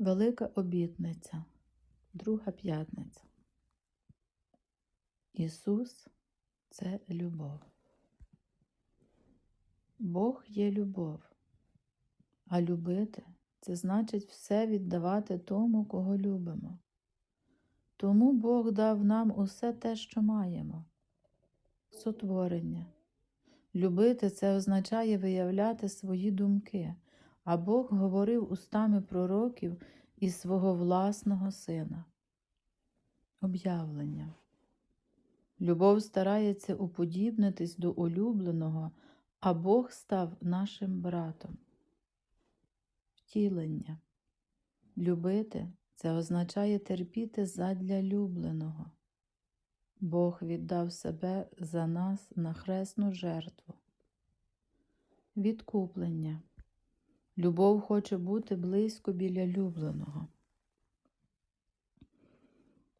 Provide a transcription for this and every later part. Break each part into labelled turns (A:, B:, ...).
A: Велика обітниця, Друга п'ятниця. Ісус це любов. Бог є любов, а любити це значить все віддавати тому, кого любимо. Тому Бог дав нам усе те, що маємо. Сотворення. Любити це означає виявляти свої думки, а Бог говорив устами пророків і свого власного сина. Об'явлення. Любов старається уподібнитись до улюбленого, а Бог став нашим братом. Втілення. Любити це означає терпіти задля любленого. Бог віддав себе за нас на хресну жертву. Відкуплення. Любов хоче бути близько біля любленого.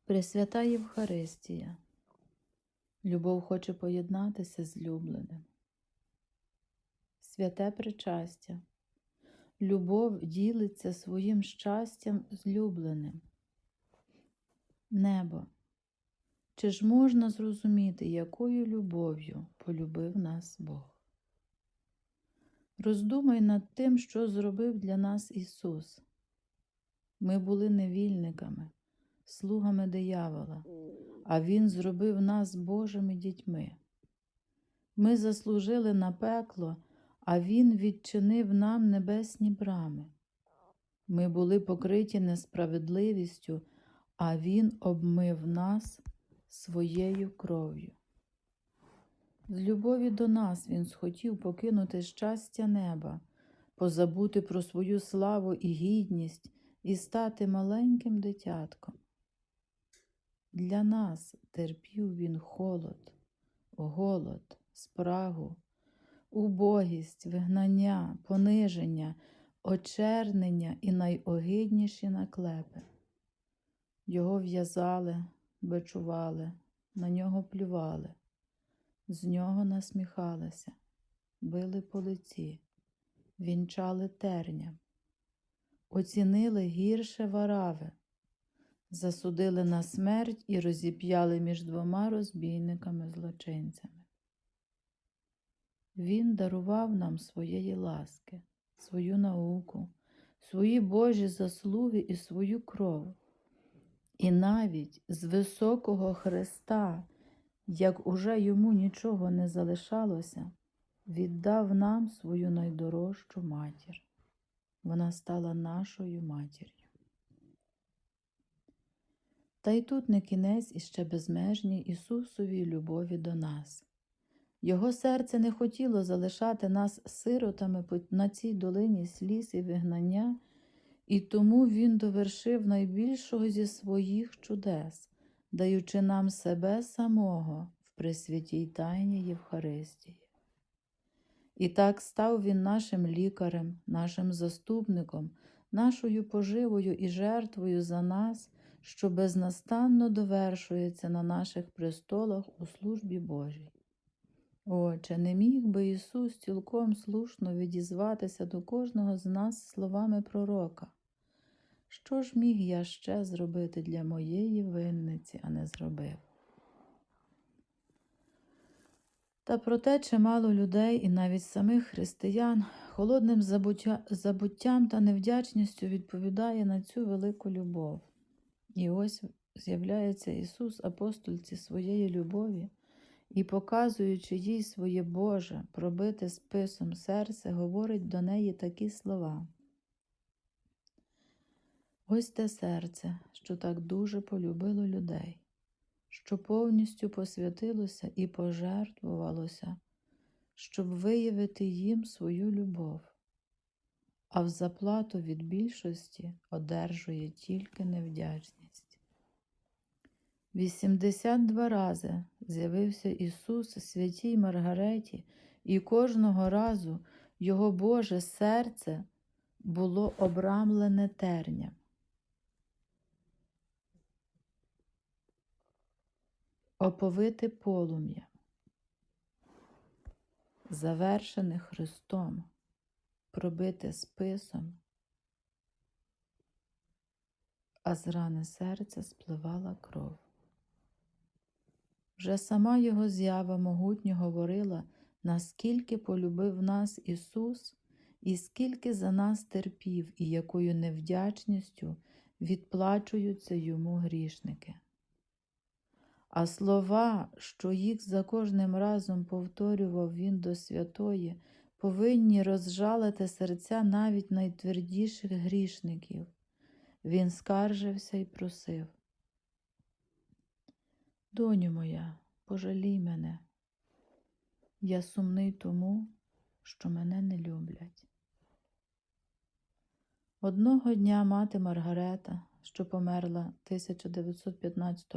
A: Пресвята Євхаристія. Любов хоче поєднатися з любленим. Святе причастя. Любов ділиться своїм щастям з любленим. Небо. Чи ж можна зрозуміти, якою любов'ю полюбив нас Бог? Роздумай над тим, що зробив для нас Ісус. Ми були невільниками, слугами диявола, а Він зробив нас Божими дітьми. Ми заслужили на пекло, а Він відчинив нам небесні брами. Ми були покриті несправедливістю, а Він обмив нас своєю кров'ю. З любові до нас Він схотів покинути щастя неба, позабути про свою славу і гідність і стати маленьким дитятком. Для нас терпів Він холод, голод, спрагу, убогість, вигнання, пониження, очернення і найогидніші наклепи. Його в'язали, бичували, на нього плювали, з нього насміхалися, били по лиці, вінчали терням, оцінили гірше варави, засудили на смерть і розіп'яли між двома розбійниками злочинцями. Він дарував нам своєї ласки, свою науку, свої Божі заслуги і свою кров. І навіть з високого Христа, як уже йому нічого не залишалося, віддав нам свою найдорожчу матір. Вона стала нашою матір'ю. Та й тут не кінець іще безмежній Ісусовій любові до нас. Його серце не хотіло залишати нас сиротами на цій долині сліз і вигнання, і тому Він довершив найбільшого зі своїх чудес, даючи нам себе самого в присвятій тайні Євхаристії. І так став Він нашим лікарем, нашим заступником, нашою поживою і жертвою за нас, що безнастанно довершується на наших престолах у службі Божій. Отче, не міг би Ісус цілком слушно відізватися до кожного з нас словами пророка. Що ж міг я ще зробити для моєї винниці, а не зробив? Та проте чимало людей і навіть самих християн холодним забуття, забуттям та невдячністю відповідає на цю велику любов. І ось з'являється Ісус апостольці своєї любові і, показуючи їй своє Боже, пробите списом серце, говорить до неї такі слова. Ось те серце, що так дуже полюбило людей, що повністю посвятилося і пожертвувалося, щоб виявити їм свою любов, а в заплату від більшості одержує тільки невдячність. 82 рази з'явився Ісус святій Маргареті, і кожного разу Його Боже серце було обрамлене терням. Оповите полум'я, завершене Христом, пробите списом, а з рани серця спливала кров. Вже сама його зява могутньо говорила, наскільки полюбив нас Ісус, і скільки за нас терпів, і якою невдячністю відплачуються йому грішники. А слова, що їх за кожним разом повторював він до святої, повинні розжалити серця навіть найтвердіших грішників. Він скаржився і просив. Доню моя, пожалій мене. Я сумний тому, що мене не люблять. Одного дня мати Маргарета, що померла 1915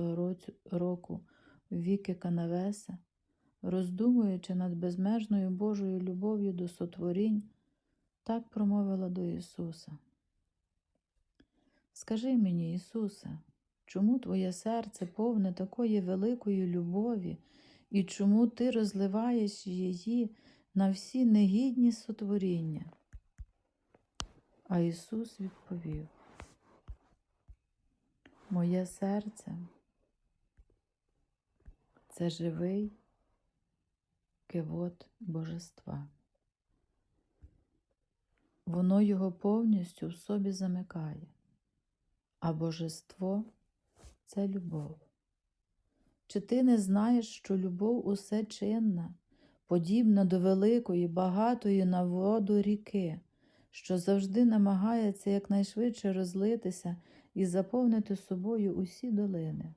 A: року в віки Канавеса, роздумуючи над безмежною Божою любов'ю до сотворінь, так промовила до Ісуса. Скажи мені, Ісусе, чому Твоє серце повне такої великої любові, і чому Ти розливаєш її на всі негідні сотворіння? А Ісус відповів: Моє серце це живий кивот Божества. Воно його повністю в собі замикає, а божество це любов. Чи ти не знаєш, що любов усе чинна, подібна до великої, багатої на воду ріки, що завжди намагається якнайшвидше розлитися і заповнити собою усі долини?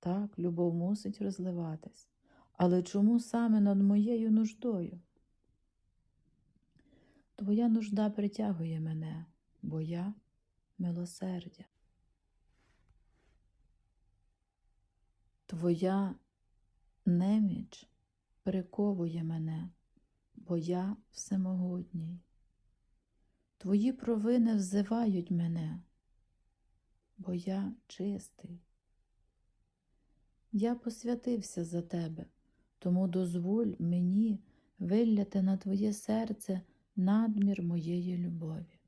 A: Так, любов мусить розливатись. Але чому саме над моєю нуждою? Твоя нужда притягує мене, бо я милосердя. Твоя неміч приковує мене, бо я всемогутній. Твої провини взивають мене, бо я чистий. Я посвятився за тебе, тому дозволь мені вилляти на твоє серце надмір моєї любові.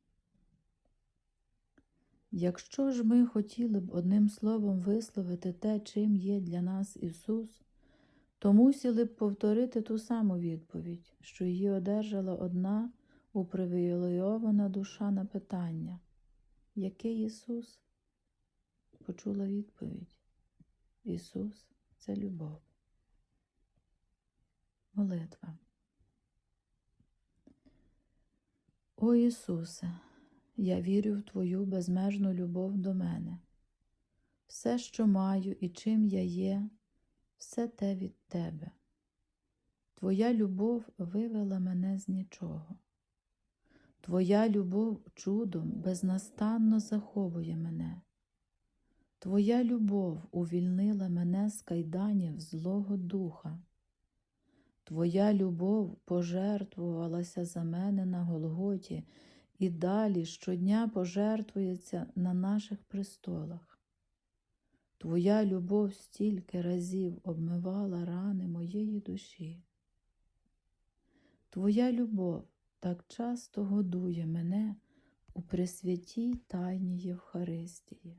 A: Якщо ж ми хотіли б одним словом висловити те, чим є для нас Ісус, то мусили б повторити ту саму відповідь, що її одержала одна упривілейована душа на питання, який Ісус? Почула відповідь. Ісус це любов. Молитва. О Ісусе, я вірю в Твою безмежну любов до мене. Все, що маю і чим я є, все те від Тебе. Твоя любов вивела мене з нічого. Твоя любов чудом безнастанно заховує мене. Твоя любов увільнила мене з кайданів Злого Духа. Твоя любов пожертвувалася за мене на Голготі і далі щодня пожертвується на наших престолах. Твоя любов стільки разів обмивала рани моєї душі. Твоя любов так часто годує мене у пресвятій тайні Євхаристії.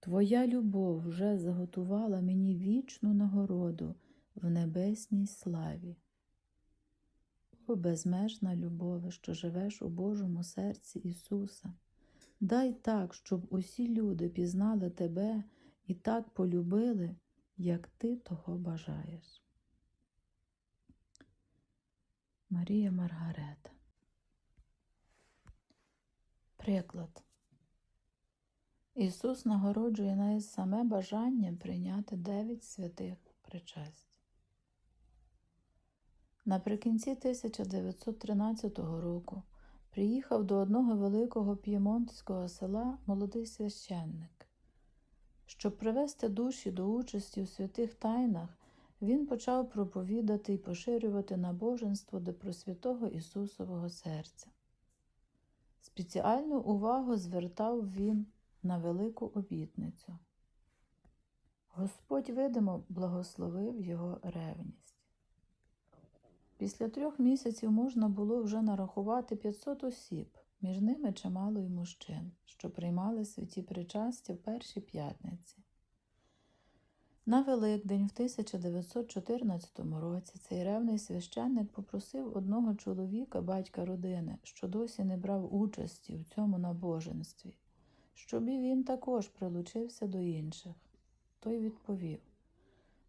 A: Твоя любов вже заготувала мені вічну нагороду в небесній славі. О безмежна любове, що живеш у Божому серці Ісуса, дай так, щоб усі люди пізнали Тебе і так полюбили, як Ти того бажаєш. Марія Маргарета Приклад Ісус нагороджує нас саме бажанням прийняти дев'ять святих причасть. Наприкінці 1913 року приїхав до одного великого п'ємонтського села молодий священник. Щоб привести душі до участі у святих тайнах, він почав проповідати і поширювати набоженство до просвятого Ісусового серця. Спеціальну увагу звертав він на велику обітницю. Господь видимо благословив його ревність. Після трьох місяців можна було вже нарахувати 500 осіб, між ними чимало й мужчин, що приймали святі причастя в першій п'ятниці. На Великдень в 1914 році цей ревний священник попросив одного чоловіка, батька родини, що досі не брав участі в цьому набоженстві, щоб і він також прилучився до інших. Той відповів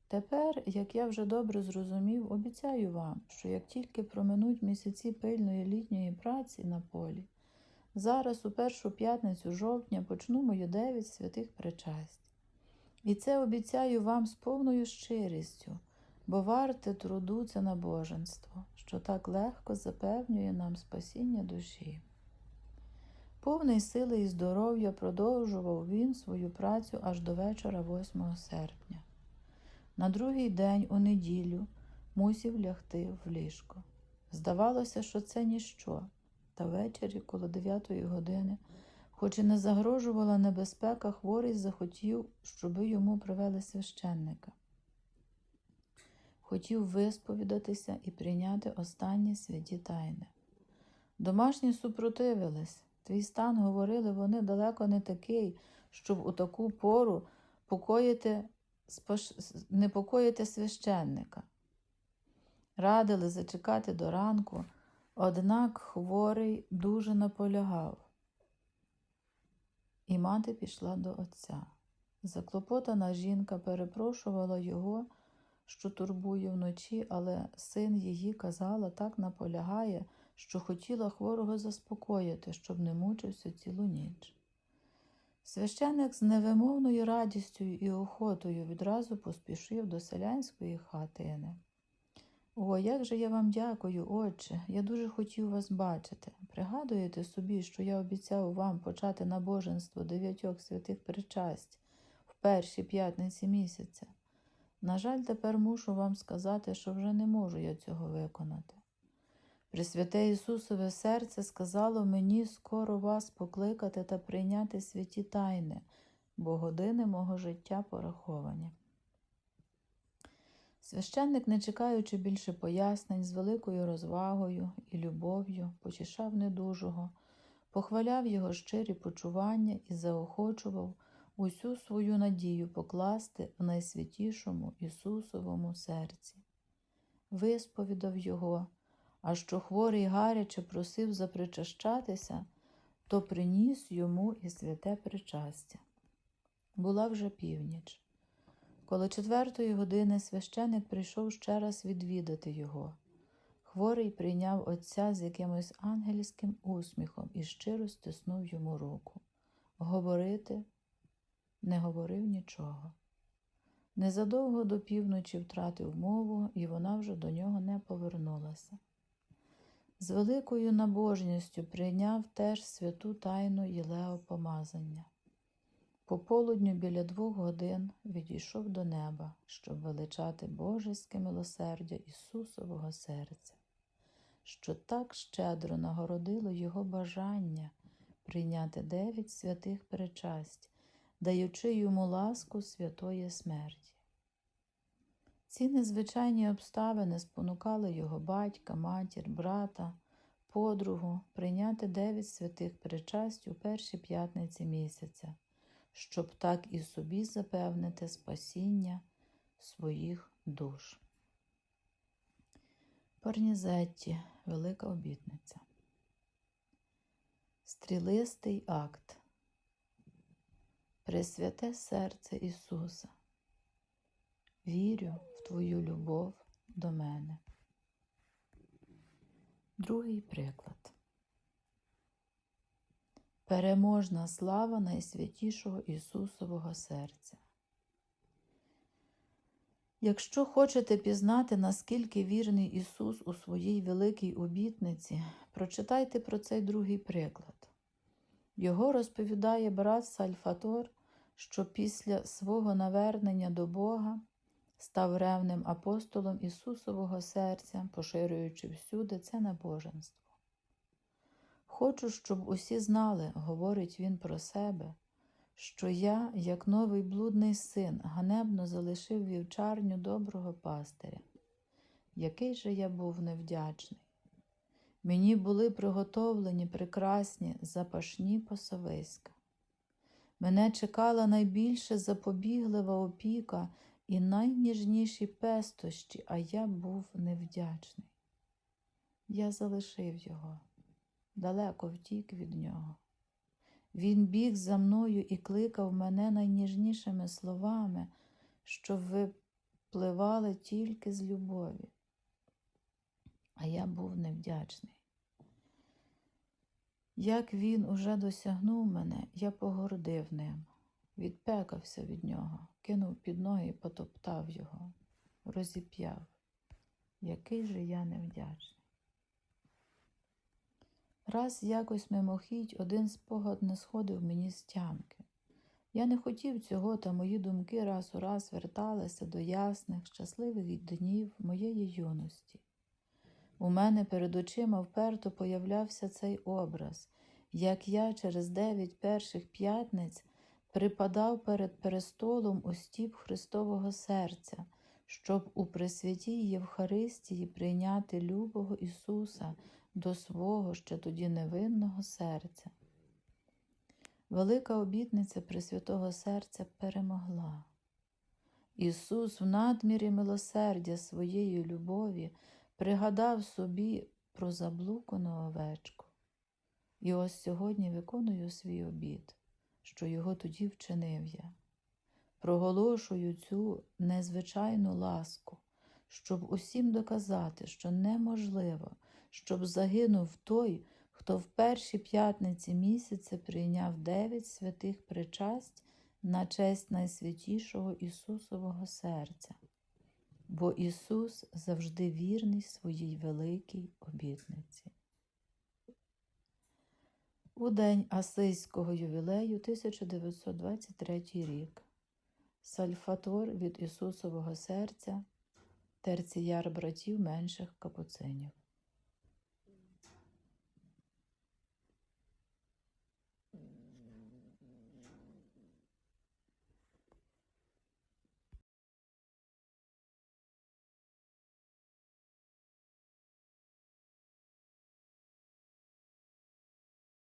A: Тепер, як я вже добре зрозумів, обіцяю вам, що як тільки проминуть місяці пильної літньої праці на полі, зараз у першу п'ятницю жовтня почну мою дев'ять святих причасть. І це обіцяю вам з повною щирістю, бо варте труду це набоженство, що так легко запевнює нам спасіння душі. Повний сили і здоров'я продовжував він свою працю аж до вечора 8 серпня. На другий день у неділю мусів лягти в ліжко. Здавалося, що це ніщо, та ввечері, коло 9 години, хоч і не загрожувала небезпека, хворий захотів, щоби йому привели священника. Хотів висповідатися і прийняти останні святі тайни. Домашні супротивились. Твій стан, говорили вони, далеко не такий, щоб у таку пору покоїти, спош... непокоїти священника. Радили зачекати до ранку, однак хворий дуже наполягав. І мати пішла до отця. Заклопотана жінка перепрошувала його, що турбує вночі, але син її казала, так наполягає, що хотіла хворого заспокоїти, щоб не мучився цілу ніч. Священик з невимовною радістю і охотою відразу поспішив до селянської хатини. О, як же я вам дякую, отче, я дуже хотів вас бачити. Пригадуєте собі, що я обіцяв вам почати набоженство дев'ятьох святих причасть в першій п'ятниці місяця. На жаль, тепер мушу вам сказати, що вже не можу я цього виконати. Пресвяте Ісусове серце сказало мені скоро вас покликати та прийняти святі тайни, бо години мого життя пораховані. Священник, не чекаючи більше пояснень, з великою розвагою і любов'ю потішав недужого, похваляв його щирі почування і заохочував усю свою надію покласти в найсвятішому Ісусовому серці. Висповідав його, а що хворий гаряче просив запричащатися, то приніс йому і святе причастя. Була вже північ. Коло четвертої години священик прийшов ще раз відвідати його. Хворий прийняв отця з якимось ангельським усміхом і щиро стиснув йому руку. Говорити не говорив нічого. Незадовго до півночі втратив мову, і вона вже до нього не повернулася. З великою набожністю прийняв теж святу тайну Єлео помазання. По полудню біля двох годин відійшов до неба, щоб величати божеське милосердя Ісусового серця, що так щедро нагородило Його бажання прийняти дев'ять святих причасть, даючи йому ласку святої смерті. Ці незвичайні обставини спонукали його батька, матір, брата, подругу прийняти дев'ять святих причасть у першій п'ятниці місяця щоб так і собі запевнити спасіння своїх душ. Парнізетті, велика обітниця. Стрілистий акт. Пресвяте серце Ісуса. Вірю в Твою любов до мене. Другий приклад. Переможна слава найсвятішого Ісусового серця. Якщо хочете пізнати, наскільки вірний Ісус у своїй великій обітниці, прочитайте про цей другий приклад. Його розповідає брат Сальфатор, що після свого навернення до Бога став ревним апостолом Ісусового серця, поширюючи всюди це набоженство. Хочу, щоб усі знали, говорить він про себе, що я, як новий блудний син, ганебно залишив вівчарню доброго пастиря. Який же я був невдячний. Мені були приготовлені прекрасні запашні пасовиська. Мене чекала найбільше запобіглива опіка і найніжніші пестощі, а я був невдячний. Я залишив його, далеко втік від нього. Він біг за мною і кликав мене найніжнішими словами, що випливали тільки з любові. А я був невдячний. Як він уже досягнув мене, я погордив ним, відпекався від нього, кинув під ноги і потоптав його, розіп'яв. Який же я невдячний. Раз якось мимохідь один спогад не сходив мені з тямки. Я не хотів цього, та мої думки раз у раз верталися до ясних, щасливих днів моєї юності. У мене перед очима вперто появлявся цей образ, як я через дев'ять перших п'ятниць припадав перед престолом у стіп Христового серця, щоб у Пресвятій Євхаристії прийняти любого Ісуса до свого ще тоді невинного серця. Велика обітниця Пресвятого серця перемогла. Ісус в надмірі милосердя своєї любові пригадав собі про заблукану овечку. І ось сьогодні виконую свій обід, що його тоді вчинив я. Проголошую цю незвичайну ласку, щоб усім доказати, що неможливо, щоб загинув той, хто в першій п'ятниці місяця прийняв дев'ять святих причасть на честь найсвятішого Ісусового серця бо Ісус завжди вірний своїй великій обітниці. У день Асийського ювілею 1923 рік Сальфатор від Ісусового серця, терціяр братів менших капуцинів.